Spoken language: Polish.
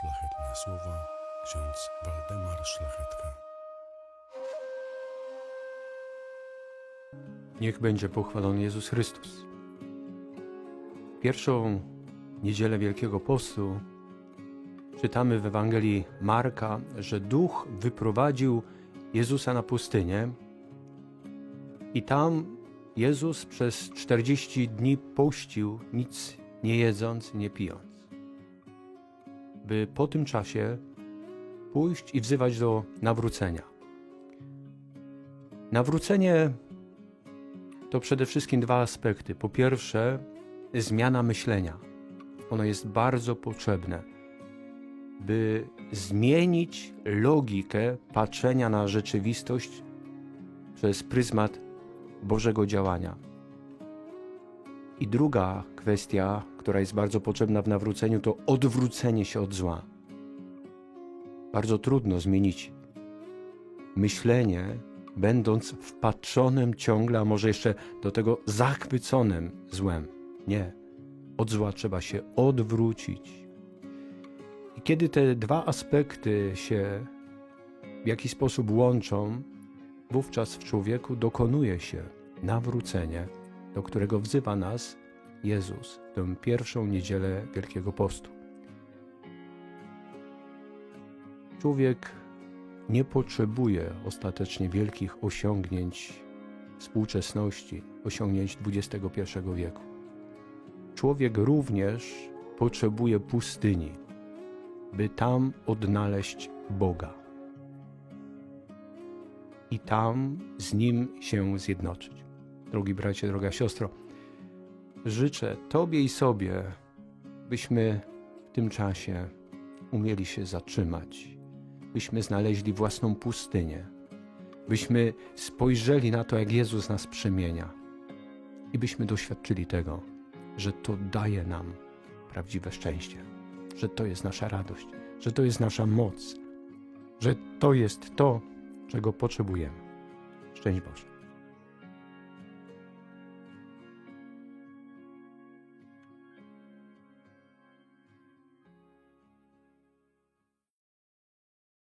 Szlachetne słowa ksiądz Waldemar Szlachetka. Niech będzie pochwalony Jezus Chrystus. Pierwszą niedzielę Wielkiego Postu czytamy w Ewangelii Marka, że Duch wyprowadził Jezusa na pustynię i tam Jezus przez 40 dni pościł, nic nie jedząc, nie pijąc. By po tym czasie pójść i wzywać do nawrócenia. Nawrócenie to przede wszystkim dwa aspekty. Po pierwsze, zmiana myślenia. Ono jest bardzo potrzebne, by zmienić logikę patrzenia na rzeczywistość przez pryzmat Bożego działania. I druga kwestia, która jest bardzo potrzebna w nawróceniu, to odwrócenie się od zła. Bardzo trudno zmienić myślenie będąc wpatrzonym ciągle, a może jeszcze do tego zachwyconym złem. Nie. Od zła trzeba się odwrócić. I kiedy te dwa aspekty się w jakiś sposób łączą, wówczas w człowieku dokonuje się nawrócenie, do którego wzywa nas Jezus tę pierwszą niedzielę Wielkiego Postu. Człowiek nie potrzebuje ostatecznie wielkich osiągnięć współczesności, osiągnięć XXI wieku. Człowiek również potrzebuje pustyni, by tam odnaleźć Boga i tam z Nim się zjednoczyć. Drogi bracie, droga siostro, życzę Tobie i sobie, byśmy w tym czasie umieli się zatrzymać byśmy znaleźli własną pustynię, byśmy spojrzeli na to, jak Jezus nas przemienia i byśmy doświadczyli tego, że to daje nam prawdziwe szczęście, że to jest nasza radość, że to jest nasza moc, że to jest to, czego potrzebujemy. Szczęść Boże.